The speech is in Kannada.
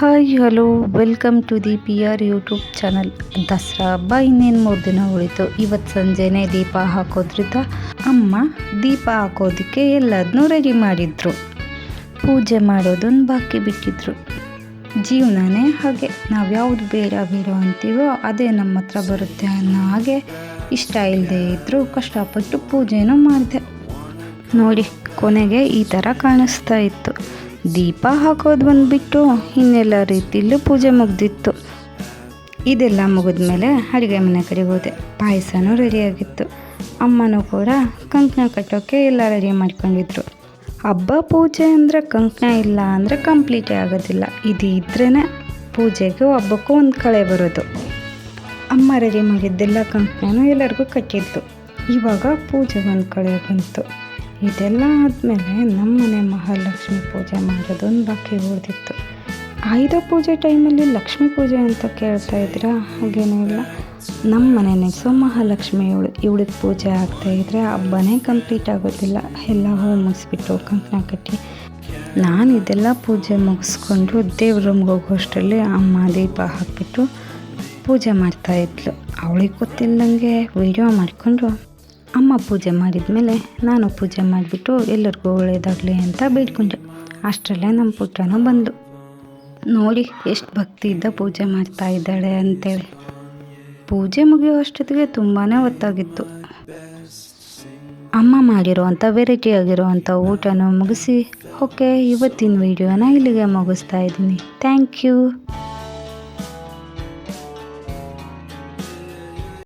Hi, hello, welcome to the P R YouTube channel. Dasara ಹಬ್ಬ ಇನ್ನೇನು ಮೂರು ದಿನ ಉಳಿತು. ಇವತ್ತು ಸಂಜೆನೇ ದೀಪ ಹಾಕೋದ್ರಿಂದ ಅಮ್ಮ ದೀಪ ಹಾಕೋದಕ್ಕೆ ಎಲ್ಲದನ್ನೂ ರೆಡಿ ಮಾಡಿದ್ರು. ಪೂಜೆ ಮಾಡೋದನ್ನು ಬಾಕಿ ಬಿಟ್ಟಿದ್ರು. ಜೀವನನೇ ಹಾಗೆ. ನಾವು ಯಾವುದು ಬೇಡ ಬೇಡ ಅಂತೀವೋ ಅದೇ ನಮ್ಮ ಹತ್ರ ಬರುತ್ತೆ ಅನ್ನೋ ಹಾಗೆ ಇಷ್ಟ ಇಲ್ಲದೆ ಇದ್ದರೂ ಕಷ್ಟಪಟ್ಟು ಪೂಜೆನೂ ಮಾಡಿದೆ. ನೋಡಿ, ಕೊನೆಗೆ ಈ ಥರ ಕಾಣಿಸ್ತಾ ಇತ್ತು. ದೀಪ ಹಾಕೋದು ಬಂದುಬಿಟ್ಟು ಇನ್ನೆಲ್ಲ ರೀತಿಯಲ್ಲೂ ಪೂಜೆ ಮುಗ್ದಿತ್ತು. ಇದೆಲ್ಲ ಮುಗಿದ್ಮೇಲೆ ಅಡುಗೆ ಮನೆ ಕಡೆಗೆ ಹೋದೆ. ಪಾಯಸನೂ ರೆಡಿಯಾಗಿತ್ತು ಅಮ್ಮನೂ ಕೂಡ ಕಂಕಣ ಕಟ್ಟೋಕ್ಕೆ ಎಲ್ಲ ರೆಡಿ ಮಾಡ್ಕೊಂಡಿದ್ರು. ಹಬ್ಬ ಪೂಜೆ ಅಂದರೆ ಕಂಕಣ ಇಲ್ಲ ಅಂದರೆ ಕಂಪ್ಲೀಟೇ ಆಗೋದಿಲ್ಲ. ಇದು ಇದ್ರೇ ಪೂಜೆಗೂ ಹಬ್ಬಕ್ಕೂ ಒಂದು ಕಳೆ ಬರೋದು. ಅಮ್ಮ ರೆಡಿ ಮಾಡಿದ್ದೆಲ್ಲ ಕಂಕಣನೂ ಎಲ್ಲರಿಗೂ ಕಟ್ಟಿದ್ದು. ಇವಾಗ ಪೂಜೆಗೆ ಒಂದು ಕಳೆ ಬಂತು. ಇದೆಲ್ಲ ಆದಮೇಲೆ ನಮ್ಮನೆ ಮಹಾಲಕ್ಷ್ಮಿ ಪೂಜೆ ಮಾಡೋದೊಂದು ಬಾಕಿ ಉಳಿದಿತ್ತು. ಆಯುಧ ಪೂಜೆ ಟೈಮಲ್ಲಿ ಲಕ್ಷ್ಮೀ ಪೂಜೆ ಅಂತ ಕೇಳ್ತಾ ಇದ್ದೀರಾ? ಹಾಗೇನೂ ಇಲ್ಲ. ನಮ್ಮ ಮನೆಯೇ ಸೊ ಮಹಾಲಕ್ಷ್ಮಿ ಇವಳು ಇವಳಿಗೆ ಪೂಜೆ ಇದ್ರೆ ಹಬ್ಬನೇ ಕಂಪ್ಲೀಟ್ ಆಗೋದಿಲ್ಲ. ಎಲ್ಲ ಹೂ ಮುಗಿಸ್ಬಿಟ್ಟು ಕಂಕಣ ಕಟ್ಟಿ ನಾನು ಇದೆಲ್ಲ ಪೂಜೆ ಮುಗಿಸ್ಕೊಂಡು ದೇವ್ರ ರೂಮ್ಗೆ ಹೋಗೋಷ್ಟರಲ್ಲಿ ಅಮ್ಮ ದೀಪ ಹಾಕಿಬಿಟ್ಟು ಪೂಜೆ ಮಾಡ್ತಾಯಿದ್ಲು ಅವಳಿಗೆ ಗೊತ್ತಿಲ್ಲದಂಗೆ ವಿಡಿಯೋ ಮಾಡಿಕೊಂಡು ಅಮ್ಮ ಪೂಜೆ ಮಾಡಿದ ಮೇಲೆ ನಾನು ಪೂಜೆ ಮಾಡಿಬಿಟ್ಟು ಎಲ್ಲರಿಗೂ ಒಳ್ಳೆಯದಾಗಲಿ ಅಂತ ಬೇಡ್ಕೊಂಡೆ. ಅಷ್ಟರಲ್ಲೇ ನಮ್ಮ ಪುಟ್ಟನೂ ಬಂದು, ನೋಡಿ, ಎಷ್ಟು ಭಕ್ತಿ ಇದ್ದ ಪೂಜೆ ಮಾಡ್ತಾ ಇದ್ದಾಳೆ ಅಂತೇಳಿ. ಪೂಜೆ ಮುಗಿಯೋ ಅಷ್ಟೊತ್ತಿಗೆ ತುಂಬಾ ಹೊತ್ತಾಗಿತ್ತು. ಅಮ್ಮ ಮಾಡಿರುವಂಥ ವೆರೈಟಿ ಆಗಿರುವಂಥ ಊಟನೂ ಮುಗಿಸಿ, ಓಕೆ, ಇವತ್ತಿನ ವಿಡಿಯೋನ ಇಲ್ಲಿಗೆ ಮುಗಿಸ್ತಾ ಇದ್ದೀನಿ. Thank you.